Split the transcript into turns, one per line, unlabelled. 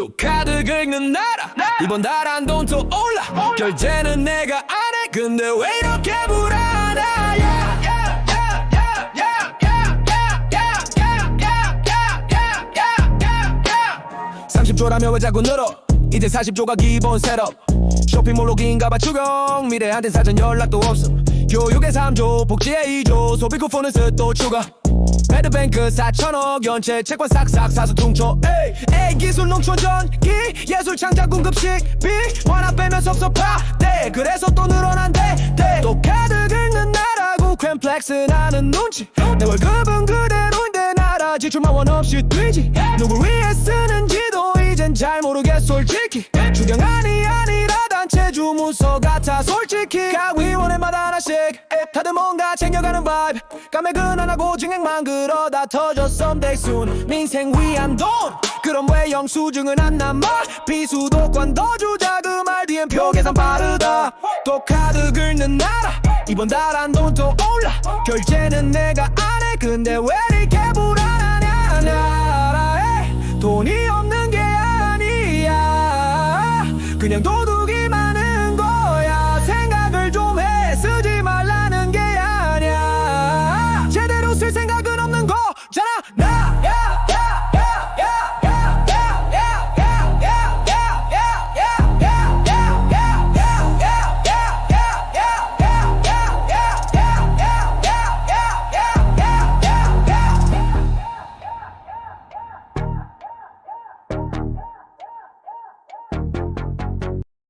또 카드 긁는 나라. 이번 달안 돈또 올라. 결제는 내가 안해. 근데 왜 이렇게 불안해? 30조라며 왜 자꾸 늘어? 이제 40조가 기본 셋업. 쇼핑몰로 긴가봐 추경. 미래한테 사전 연락도 없어 교육에 3조 복지에 2조. 소비 쿠폰은 쓰또 추가. 패드뱅크 4천억 연체 채권 싹싹 사서 퉁쳐. 에이 에이 기술 농촌 전기 예술 창작 공급 식비 완화 빼면 섭섭하대 그래서 또 늘어난대. 대. 또 카드 긁는 나라고 퀸플렉스 나는 눈치. 내 월급은 그대로인데 나라. 지출만 원 없이 뛰지. 누굴 위해 쓰는지도 이젠 잘 모르겠 솔직히. 주경 아니 아니라 주문서 같아 솔직히 각 위원회마다 하나씩. 다들 뭔가 챙겨가는 바이브 감액은 안 하고 증액만 그러다 터져 썸데이 순 민생 위한 돈. 그럼 왜 영수증은 안 남아? 비수도권 더 주자. 그 말 뒤엔 표 계산 빠르다. 또 카드 긁는 나라. 이번 달한돈또 올라. 결제는 내가 안 해. 근데 왜 이렇게 불안하냐. 나라에 돈이 없는 게 아니야. 그냥 도둑